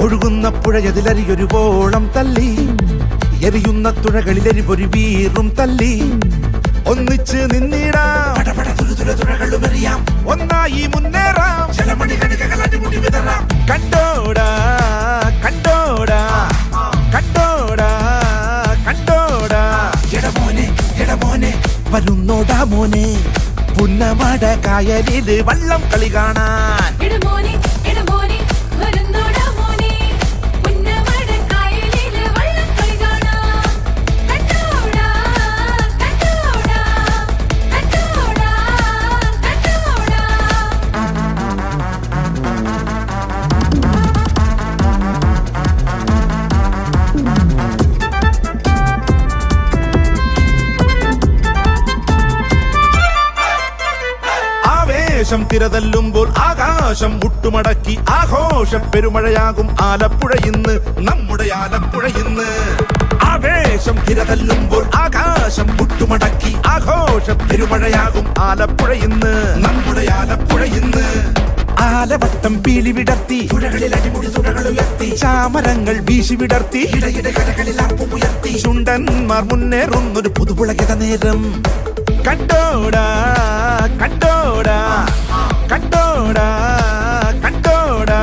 ആലപ്പുഴയതിലരിയൊരു പോളം തല്ലി എരിയുന്ന തുഴകളിലെരിപൊരു വീറും തല്ലി ഒന്നിച്ച് നിന്നിടാം. തുഴകളുമെറിയാം ഒന്നായി മുന്നേറാം. ജലമണി കണികകൾ അടിമുടി വിതറാം. കണ്ടോടാ കണ്ടോടാ കണ്ടോടാ കണ്ടോടാ. എടമോനെ എടമോനെ വരുന്നോടാ മോനെ. പുന്നമട കായലിൽ വള്ളം കളി കാണാൻ. ഇടമോനെ ഇടമോനെ ആവേശം തിരതല്ലുമ്പോൾ ആകാശം മുട്ടുമടക്കി ആഘോഷ. പെരുമഴയാകും ആലപ്പുഴ ഇന്ന് നമ്മുടെ ആലപ്പുഴ ഇന്ന്. ആവേശം തിരതല്ലുമ്പോൾ ആകാശം മുട്ടുമടക്കി ആഘോഷ. പെരുമഴയാകും ആലപ്പുഴ ഇന്ന് നമ്മുടെ ആലപ്പുഴ ഇന്ന്. ആലവട്ടം പീലി വിടർത്തി പുഴകളിൽ അടിമുടി തുഴകൾ ഉയർത്തി. ചാമരങ്ങൾ വീശി വിടർത്തി ഇടയിടെ കരകളിൽ അർപ്പുയർത്തി ചുണ്ടന്മാർ മുന്നേറുന്നൊരു പുതുപുളകിത നേരം. കണ്ടോടാ കണ്ടോടാ കണ്ടോടാ കണ്ടോടാ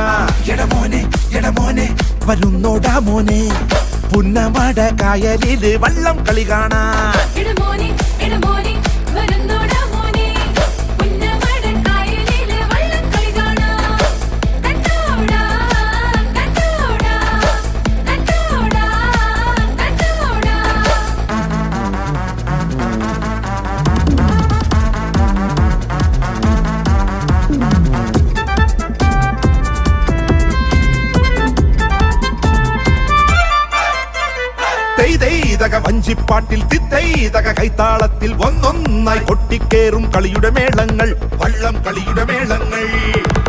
എടമോനെ എടമോനെ വരുന്നോടാ മോനെ. പുന്നമട കായലിൽ വള്ളം കളി കാണാൻ. എടമോനെ എടമോനെ വരുന്നോടാ തെയ്തെയ്തക വഞ്ചിപ്പാട്ടിൽ തിത്തൈതക കൈത്താളത്തിൽ ഒന്നൊന്നായി കൊട്ടിക്കേറും കളിയുടെ മേളങ്ങൾ വള്ളം കളിയുടെ മേളങ്ങൾ.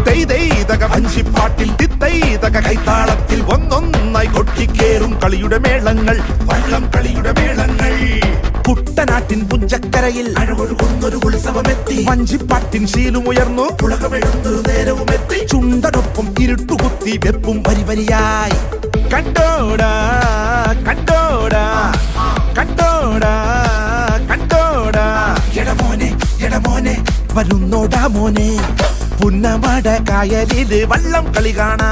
തെയ്തെയ്തക വഞ്ചിപ്പാട്ടിൽ തിത്തൈതക കൈത്താളത്തിൽ ഒന്നൊന്നായി കൊട്ടിക്കേറും കളിയുടെ മേളങ്ങൾ വള്ളം കളിയുടെ മേളങ്ങൾ. കുട്ടനാട്ടിൻ പുഞ്ചക്കരയിൽ അഴകൊഴുകുന്നൊരു ഉത്സവമെത്തി. വഞ്ചിപ്പാട്ടിൻ ശീലുമുയർന്നു നേരവും നേരവുമെത്തി. ചുണ്ടനൊപ്പം ഇരുട്ടുകുത്തി വെപ്പും വരി വരിയായി കണ്ടോടാ കണ്ടോടാ വരുന്നോടാ മോനെ. പുന്നമട കായലിൽ വള്ളം കളി കാണാ